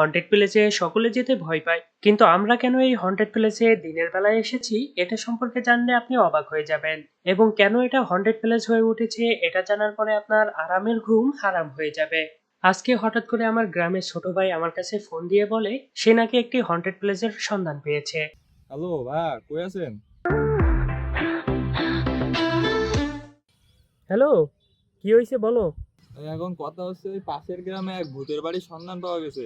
Haunted প্লেসে সকলে যেতে ভয় পায়। কিন্তু আমরা কেন এই হন্টেড প্লেসে দিনের বেলায় এসেছি এটা সম্পর্কে জানলে আপনি অবাক হয়ে যাবেন। এবং কেন এটা হন্টেড প্লেস হয়ে উঠেছে এটা জানার পরে আপনার আরামের ঘুম হারাম হয়ে যাবে। আজকে হঠাৎ করে আমার গ্রামের ছোট ভাই আমার কাছে ফোন দিয়ে বলে সে নাকি একটি হন্টেড প্লেসের সন্ধান পেয়েছে। হ্যালো ভাই কই আছেন? হ্যালো কি হয়েছে বলো? এখন কথা হচ্ছে ওই পাশের গ্রামে এক ভূতের বাড়ির সন্ধান পাওয়া গেছে।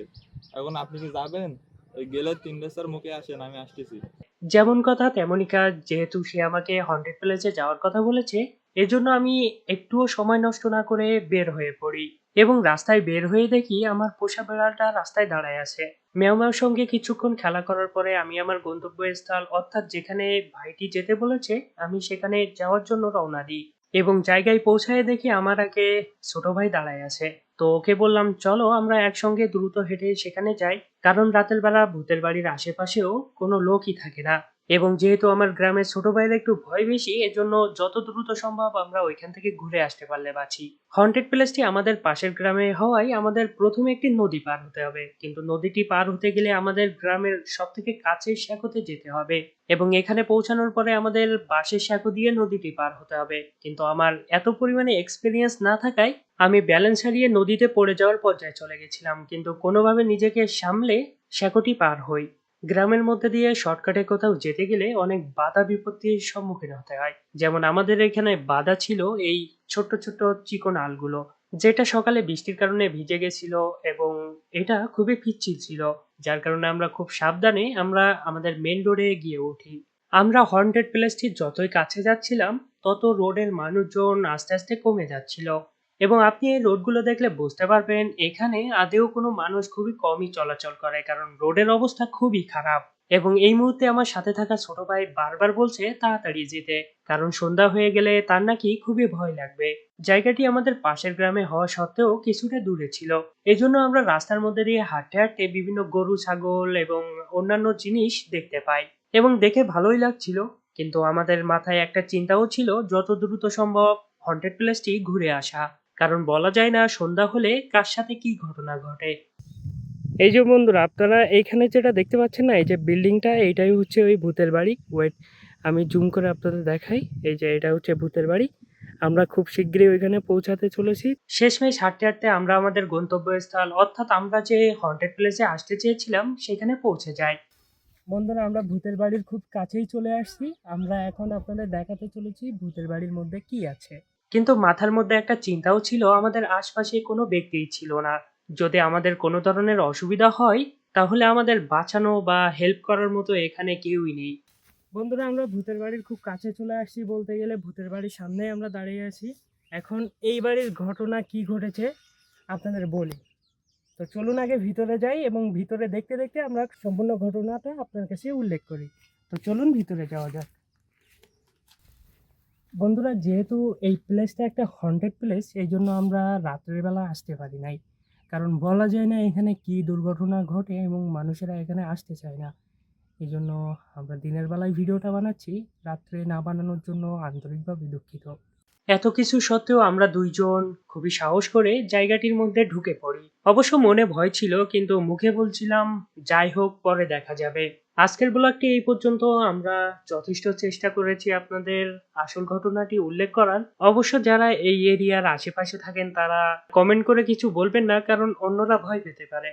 এখন আপনি কি যাবেন? ওই গেলে তিন বেসার মুখে আসেন, আমি আসতেছি। যেমন কথা, তেমনই কাজ। যেহেতু সে আমাকে হন্টেড প্লেসে যাওয়ার কথা বলেছে, এজন্য আমি একটুও সময় নষ্ট না করে বের হয়ে পড়ি এবং রাস্তায় বের হয়ে দেখি আমার পোষা বেড়ালটা রাস্তায় দাঁড়ায় আছে। ম্যাও ম্যাওর সঙ্গে কিছুক্ষণ খেলা করার পরে আমি আমার গন্তব্যস্থল, অর্থাৎ যেখানে ভাইটি যেতে বলেছে, আমি সেখানে যাওয়ার জন্য রওনা দিই এবং জায়গায় পৌঁছায় দেখি আমার আগে ছোট ভাই দাঁড়ায় আছে। তো ওকে বললাম, চলো আমরা একসঙ্গে দ্রুত হেঁটে সেখানে যাই। কারণ রাতের বেলা ভূতের বাড়ির আশেপাশেও কোনো লোকই থাকে না। এবং যেহেতু আমার গ্রামের ছোট ভাইয়ের একটু ভয় বেশি, এজন্য যত দ্রুত সম্ভব আমরা ওইখান থেকে ঘুরে আসতে পারলে বাঁচি। হন্টেড প্লেসটি আমাদের পাশের গ্রামে হওয়ায় আমাদের প্রথমে একটি নদী পার হতে হবে। কিন্তু নদীটি পার হতে গেলে আমাদের গ্রামের সব থেকে কাছের শ্যাকোতে যেতে হবে এবং এখানে পৌঁছানোর পরে আমাদের বাঁশের শ্যাকো দিয়ে নদীটি পার হতে হবে। কিন্তু আমার এত পরিমাণে এক্সপিরিয়েন্স না থাকায় আমি ব্যালেন্স হারিয়ে নদীতে পড়ে যাওয়ার পর্যায়ে চলে গেছিলাম। কিন্তু কোনোভাবে নিজেকে সামলে শ্যাকোটি পার হই। গ্রামের মধ্যে দিয়ে শর্টকাটে কোথাও যেতে গেলে অনেক বাধা বিপত্তির সম্মুখীন হতে হয়। যেমন আমাদের এখানে বাধা ছিল এই ছোট্ট ছোট্ট চিকন আলগুলো, যেটা সকালে বৃষ্টির কারণে ভিজে গেছিল এবং এটা খুবই পিচ্ছিল ছিল। যার কারণে আমরা খুব সাবধানে আমরা আমাদের মেন রোডে গিয়ে উঠি। আমরা হন্টেড প্লেসটির যতই কাছে যাচ্ছিলাম, তত রোডের মানুষজন আস্তে আস্তে কমে যাচ্ছিল। এবং আপনি এই রোডগুলো দেখলে বুঝতে পারবেন, এখানে আদেও কোনো মানুষ খুবই কমই চলাচল করে, কারণ রোডের অবস্থা খুবই খারাপ। এবং এই মুহূর্তে আমার সাথে থাকা ছোট ভাই বারবার বলছে, তাড়াতাড়ি যেতে। কারণ সন্ধ্যা হয়ে গেলে তার নাকি খুবই ভয় লাগবে। জায়গাটি আমাদের পাশের গ্রামে হওয়া সত্ত্বেও কিছুটা দূরে ছিল। এজন্য আমরা রাস্তার মধ্যে দিয়ে হাঁটতে হাঁটতে বিভিন্ন গরু, ছাগল এবং অন্যান্য জিনিস দেখতে পাই। এবং দেখে ভালোই লাগছিল, কিন্তু আমাদের মাথায় একটা চিন্তাও ছিল, যত দ্রুত সম্ভব হন্টেড প্লেসটি ঘুরে আসা। কারণ বলা যায় না সন্ধ্যা হলে কার সাথে কি ঘটনা ঘটে। এই যে বন্ধুরা আপনারা এইখানে যেটা দেখতে পাচ্ছেন না এই যে বিল্ডিংটা এইটাই হচ্ছে ওই ভূতের বাড়ি। ওয়েট আমি জুম করে আপনাদের দেখাই। এই যে এটা হচ্ছে ভূতের বাড়ি। আমরা খুব শীঘ্রই ওইখানে পৌঁছাতে চলেছি। শেষমেশ হাঁটতে হাঁটতে আমরা আমাদের গন্তব্যস্থল অর্থাৎ আমরা যে হন্টেড প্লেসে আসতে চেয়েছিলাম সেখানে পৌঁছে যাই। বন্ধুরা আমরা ভূতের বাড়ির খুব কাছেই চলে আসছি। আমরা এখন আপনাদের দেখাতে চলেছি ভূতের বাড়ির মধ্যে কি আছে। কিন্তু মাথার মধ্যে একটা চিন্তাও ছিল, আমাদের আশপাশে কোনো ব্যক্তিই ছিল না। যদি আমাদের কোনো ধরনের অসুবিধা হয়, তাহলে আমাদের বাঁচানো বা হেল্প করার মতো এখানে কেউই নেই। বন্ধুরা, আমরা ভূতের বাড়ির খুব কাছে চলে আসছি বলতে গেলে, ভূতের বাড়ির সামনেই আমরা দাঁড়িয়ে আছি। এখন এই বাড়ির ঘটনা কি ঘটেছে, আপনাদের বলি। তো চলুন আগে ভিতরে যাই এবং ভিতরে দেখতে দেখতে আমরা সম্পূর্ণ ঘটনাটা আপনার কাছে উল্লেখ করি। তো চলুন ভিতরে যাওয়া যাক। বন্ধুরা, যেহেতু এই প্লেসটা একটা হন্টেড প্লেস এই জন্য আমরা রাত্রের বেলা আসতে পারি নাই। কারণ বলা যায় না এখানে কি দুর্ঘটনা ঘটে এবং মানুষেরা এখানে আসতে চায় না। এই জন্য আমরা দিনের বেলায় ভিডিওটা বানাচ্ছি, রাত্রে না বানানোর জন্য আন্তরিকভাবে দুঃখিত। এত কিছু সত্ত্বেও আমরা দুইজন খুবই সাহস করে জায়গাটির মধ্যে ঢুকে পড়ি। অবশ্য মনে ভয় ছিল, কিন্তু মুখে বলছিলাম, যাই হোক, পরে দেখা যাবে। আজকের ব্লগটি এই পর্যন্ত। আমরা যথেষ্ট চেষ্টা করেছি আপনাদের আসল ঘটনাটি উল্লেখ করার। অবশ্য যারা এই এরিয়ার আশেপাশে থাকেন তারা কমেন্ট করে কিছু বলবেন না, কারণ অন্যরা ভয় পেতে পারে।